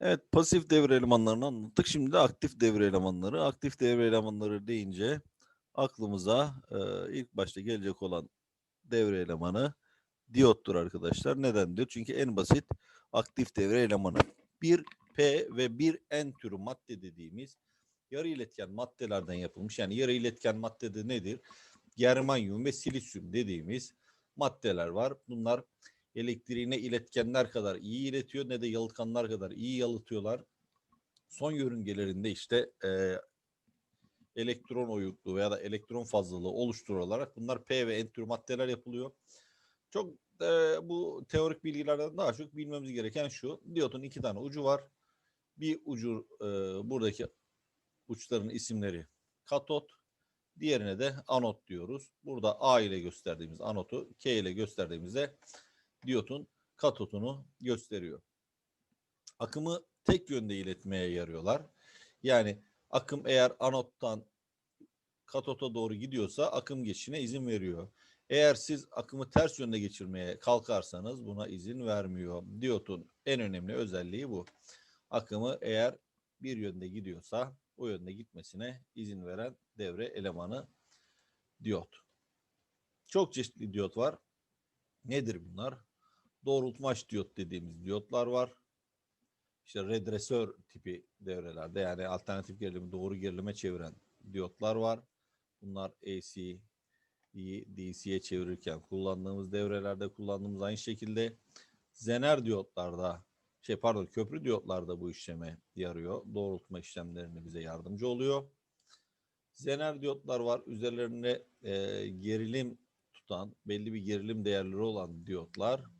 Evet, pasif devre elemanlarını anlattık. Şimdi de aktif devre elemanları. Aktif devre elemanları deyince aklımıza e, ilk başta gelecek olan devre elemanı diyottur arkadaşlar. Neden diyor? Çünkü en basit aktif devre elemanı. Bir P ve bir N türü madde dediğimiz yarı iletken maddelerden yapılmış. Yani yarı iletken maddede nedir? Germanyum ve silisyum dediğimiz maddeler var. Bunlar elektriğine iletkenler kadar iyi iletiyor ne de yalıtkanlar kadar iyi yalıtıyorlar. Son yörüngelerinde işte e, elektron oyukluğu veya da elektron fazlalığı oluşturularak bunlar P ve N tür maddeler yapılıyor. Çok e, bu teorik bilgilerden daha çok bilmemiz gereken şu. Diyotun iki tane ucu var. Bir ucu e, buradaki uçların isimleri katot. Diğerine de anot diyoruz. Burada A ile gösterdiğimiz anotu K ile gösterdiğimizde diyotun katotunu gösteriyor. Akımı tek yönde iletmeye yarıyorlar. Yani akım eğer anottan katota doğru gidiyorsa akım geçişine izin veriyor. Eğer siz akımı ters yönde geçirmeye kalkarsanız buna izin vermiyor. Diyotun en önemli özelliği bu. Akımı eğer bir yönde gidiyorsa o yönde gitmesine izin veren devre elemanı diyot. Çok çeşitli diyot var. Nedir bunlar? Doğrultmaç diyot dediğimiz diyotlar var. İşte redresör tipi devrelerde yani alternatif gerilimi doğru gerilime çeviren diyotlar var. Bunlar AC, DC'ye çevirirken kullandığımız devrelerde kullandığımız aynı şekilde zener diyotlarda şey pardon köprü diyotlarda bu işleme yarıyor. Doğrultma işlemlerinde bize yardımcı oluyor. Zener diyotlar var. Üzerlerinde e, gerilim tutan, belli bir gerilim değerleri olan diyotlar.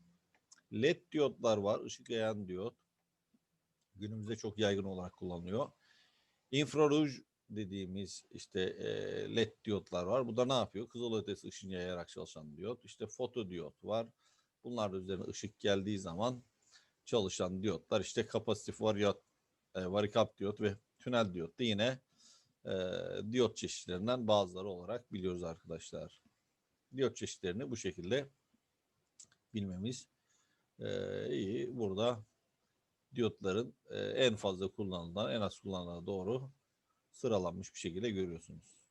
LED diyotlar var. ışık yayan diyot. Günümüzde çok yaygın olarak kullanılıyor. İnfraruj dediğimiz işte e, LED diyotlar var. Bu da ne yapıyor? Kızılötesi ışın yayarak çalışan diyot. İşte fotodiyot var. Bunlar da üzerine ışık geldiği zaman çalışan diyotlar. İşte kapasitif variyat, e, varikap diyot ve tünel diyot da yine e, diyot çeşitlerinden bazıları olarak biliyoruz arkadaşlar. Diyot çeşitlerini bu şekilde bilmemiz e, iyi. Burada diyotların e, en fazla kullanılan, en az kullanılan doğru sıralanmış bir şekilde görüyorsunuz.